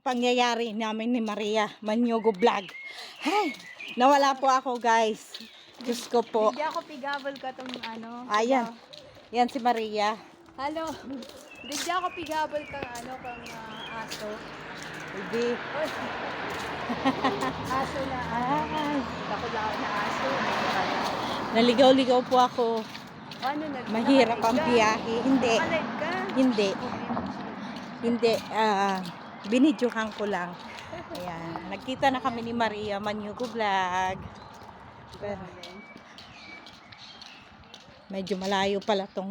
pangyayari namin ni Maria Manyogo Vlog. Ay, nawala po ako guys. Diyos ko po. Hindi ako pigabol ka tong ano. Ayan. Yan si Maria. Hello. Hindi ako pigabol kang ano kang ah, aso. Hindi. aso na. Ay, Ako lang ako na aso. naligaw-ligaw po ako. Ano nag Mahirap ang biyahe. Hindi. Hindi. Hindi. Ah, binidyohan ko lang. Ayan. Nagkita na kami ni Maria Manyogo Vlog. Pero, medyo malayo pala tong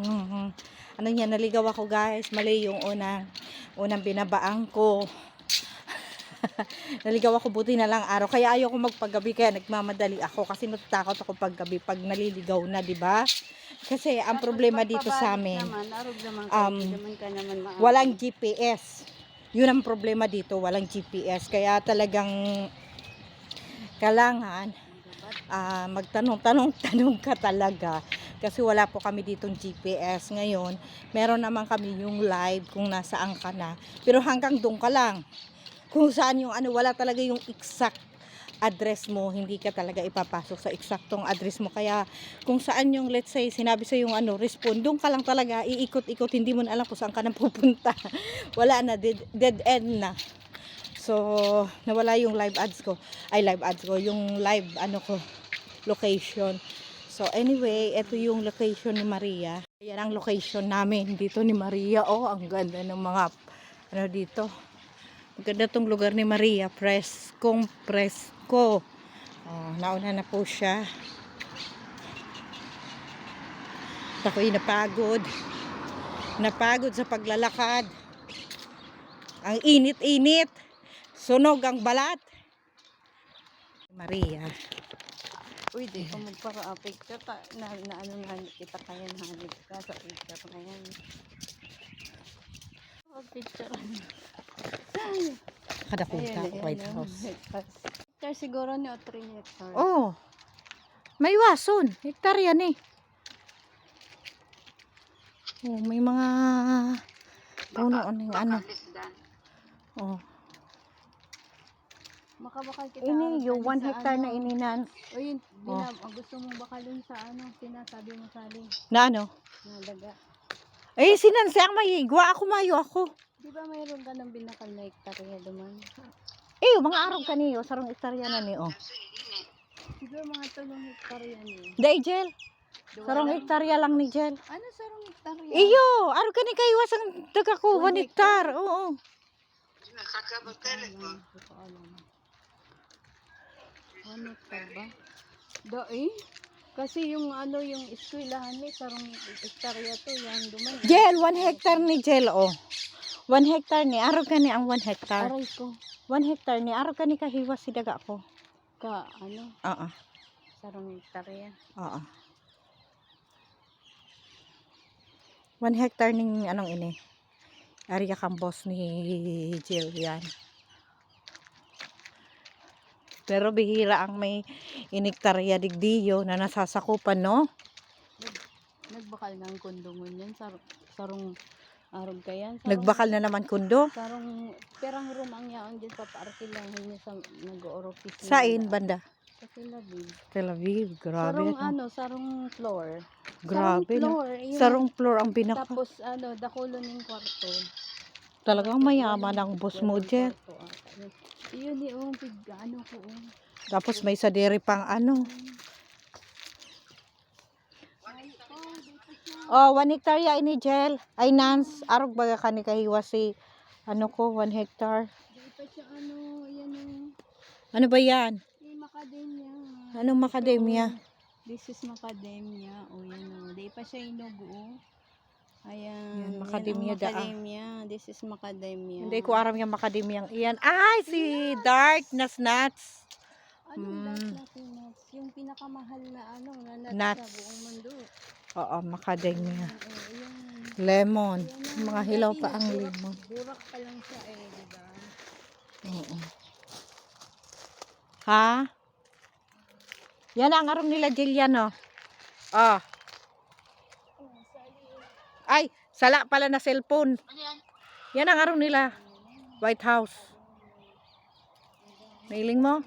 ano niya naligaw ako guys. Mali yung unang unang binabaan ko. Naligaw ako buti na lang araw. Kaya ayaw ko magpaggabi kaya nagmamadali ako kasi natatakot ako paggabi pag naliligaw na di ba? Kasi ang problema dito sa amin Naman, um, walang GPS yun ang problema dito walang GPS kaya talagang kailangan ah, magtanong-tanong-tanong ka talaga. Kasi wala po kami ditong GPS ngayon. Meron naman kami yung live kung nasaan ka na. Pero hanggang doon ka lang. Kung saan yung ano wala talaga yung exact address mo hindi ka talaga ipapasok sa eksaktong address mo. Kaya kung saan yung let's say sinabi sa yung ano respond doon ka lang talaga iikot-ikot hindi mo na alam kung saan ka na pupunta wala na dead, dead end na. So nawala yung live ads ko. Ay live ads ko yung live ano ko location. So anyway ito yung location ni Maria. Yan ang location namin dito ni Maria. Oh ang ganda ng mga ano dito ang ganda tong lugar ni Maria preskong presko. Oh, nauna na po siya. At ako'y napagod. Napagod sa paglalakad. Ang init-init. Sunog ang balat. Maria. Uy, di ko magpaka-picture ta, na, na ano nga kita kaya hanip ka sa picture na yan. Oh, picture. Kada punta Ayun, White House oh. Picture siguro ni o 3 hectare. oh may wason hektarya ni oh may mga puno ano ano oh Makabakal kita. ini yung sa- one sa hectare na ano. ininan O yun, Oh. binab, ang gusto mong bakalun sa ano, sinasabi mo sa alin, na ano na daga. eh sinansang may igwa ako mayo ako Di ba mayroon ka ng binakal na hektarya duman? eh mga araw kaniyo sarong hektarya na ni oh Siguro mga tulong hektarya niyo. Duwa sarong hektarya lang ni gel Ano sarong hektarya? iyo araw kani kay wasang daga ko One 1 hektar oo Hindi ko alam. Ano ka ba? Da eh? Kasi yung ano yung eskwelahan ni sarong hektarya to yan duman. Gel, 1 hectare ni Gel, oh. 1 hectare ni, araw ka ni ang 1 hectare. Aray ko. 1 hectare ni, araw ka ni kahiwas si daga ko. Ka ano Oo, sarong hektarya. oo. 1 hectare ning anong ini. Area kang boss ni Gel, yan. Pero bihira ang may inektarya digdiyo na nasasakupan, no? Nagbakal ng kondongon yan sarong sarong arog ka yan. Sarong, Nagbakal na naman kundo. Sarong perang room ang yaon dyan sa parke lang niya sa nag-oropis. na Sain, banda? Sa Tel Aviv. Tel Aviv, grabe. Sarong no? ano, sarong floor. Grabe, sarong floor. yun. Sarong floor ang pinaka. Tapos ano, dakulo ng kwarto. Talagang mayaman ang boss mo, kwarto ata yun. Iyon yung ano ko. Tapos may sadiri pang ano. Oh, 1 hectare ya ini gel. Ay nans, arog baga kani kahiwa si ano ko, 1 hectare. Di pa siya ano, yan yung Ano ba yan? yung macadamia. Anong macadamia? This is macadamia. O yan o. Di pa siya inugo. Ayan. Yan, Yan macadamia daa. macadamia. This is macadamia. Hindi ko aram yung macadamia iyan. Ay, si Dark Nas Nuts. Ano Mm. natin nuts? Yung pinakamahal na ano, na nuts, Nuts. sa buong mundo. Oo, macadamia. Oo, yung, Lemon. yan Mga hilaw pa ang burak- lemon. Burak pa lang siya eh, di ba? Oo. Ha? Yan ang aram nila Jillian, no? Ah. Ay, sala pala na cellphone. Yan ang aram nila. White House. Mailing mo?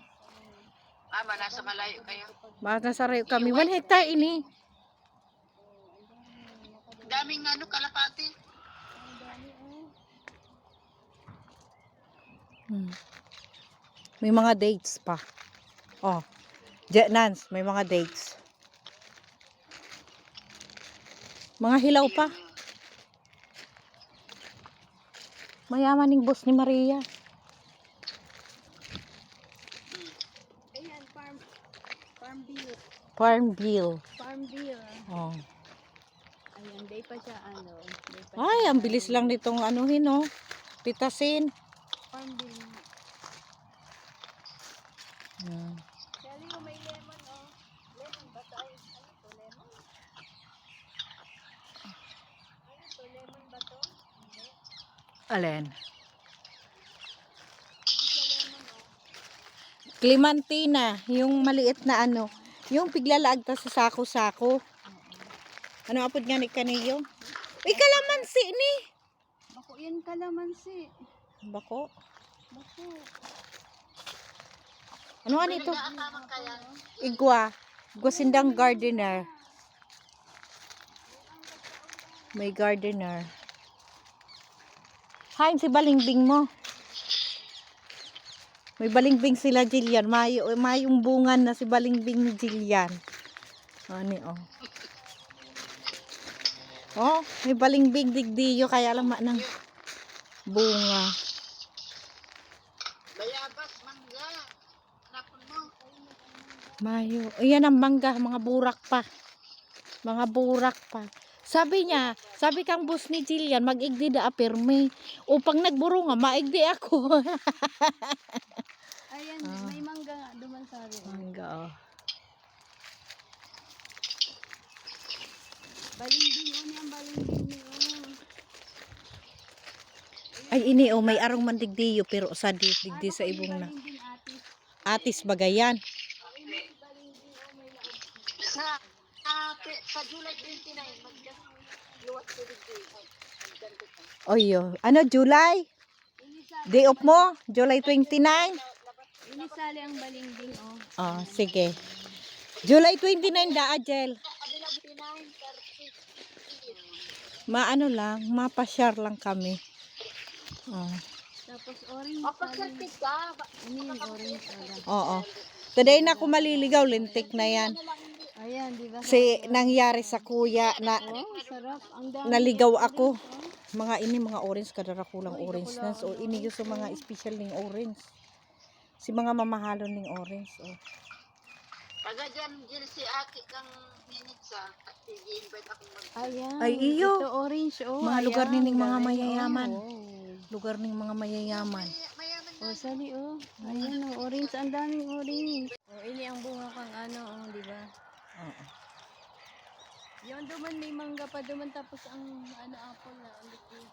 Ama, nasa malayo kayo. Bakit nasa Rayo kami? One hectare ini. Daming ano, kalapati. Hmm. May mga dates pa. Oh. Je- Nance, may mga dates. Mga hilaw pa. Mayaman ning boss ni Maria. Bill. Farm bill. Farm bill. Oh. Ayan, day pa siya ano. Day pa Ay, siya, ang bilis lang nitong anuhin, oh. Pitasin. Farm bill. Hmm. Sally, oh, may lemon, oh. Lemon ba to? Ay, ano to, lemon? Ano to, lemon ba to? Hindi. Alin? Oh. Clementina, yung maliit na ano. Yung piglalaagta sa sako-sako. Ano apod nga ni kaniyo? Uy, kalamansi ni! Bako yan kalamansi. Bako. Bako. Ano ano ito? Igwa. Igwa sindang gardener. May gardener. Hain si balingbing mo. May balingbing sila Jillian. May, may yung bungan na si balingbing ni Jillian. Ano oh. Oh, may balingbing digdiyo kaya lama ng bunga. Bayabas, mangga. Mayo. Ayan ang mangga, mga burak pa. Mga burak pa. Sabi niya, sabi kang boss ni Jillian, mag-igdi da apirme. Upang nagburo nga, maigdi ako. Ayan, Ah. may mangga nga duman sa rin. mangga, oh. Balimbing, oh, niyan balimbing ni, oh. Ay, ini, oh, may arong man digdiyo, pero sa di, digdi Ah, sa ibong na. Atis. Bagayan. Sa, ah, pe- sa July 29, magka luwas ko dito. Oyo. Ano, July? Day off mo? July 29? Inisali ang balimbing, oh. Oh, sige. July 29 da, Ajel. Maano lang, mapasyar lang kami. Oh. Tapos orange. O, pag sali. ka, Ano orange? Oo. Today na ako maliligaw, lintik na yan. Ayan, di ba? Kasi nangyari sa kuya na Oh, sarap. Ang dami. naligaw ako. oh. Mga ini mga orange kadara kulang orange na. So ini yung sa mga special ning orange. Si mga mamahalon ning orange. Oh. Taga dyan, Jill, si Aki kang minutes ah. At i-invite ako mag... Ayan. Ay, iyo. Ito orange, oh. Mga lugar ayan, nining mga galing, mayayaman. Oh, Lugar ning mga mayayaman. Oh. oh sali, oh. Ayan, oh, orange. Ang daming orange. Oh, ini ang bunga kang ano, oh, di ba? Oo. Yung duman may mangga pa duman tapos ang ano apple na ang liquid.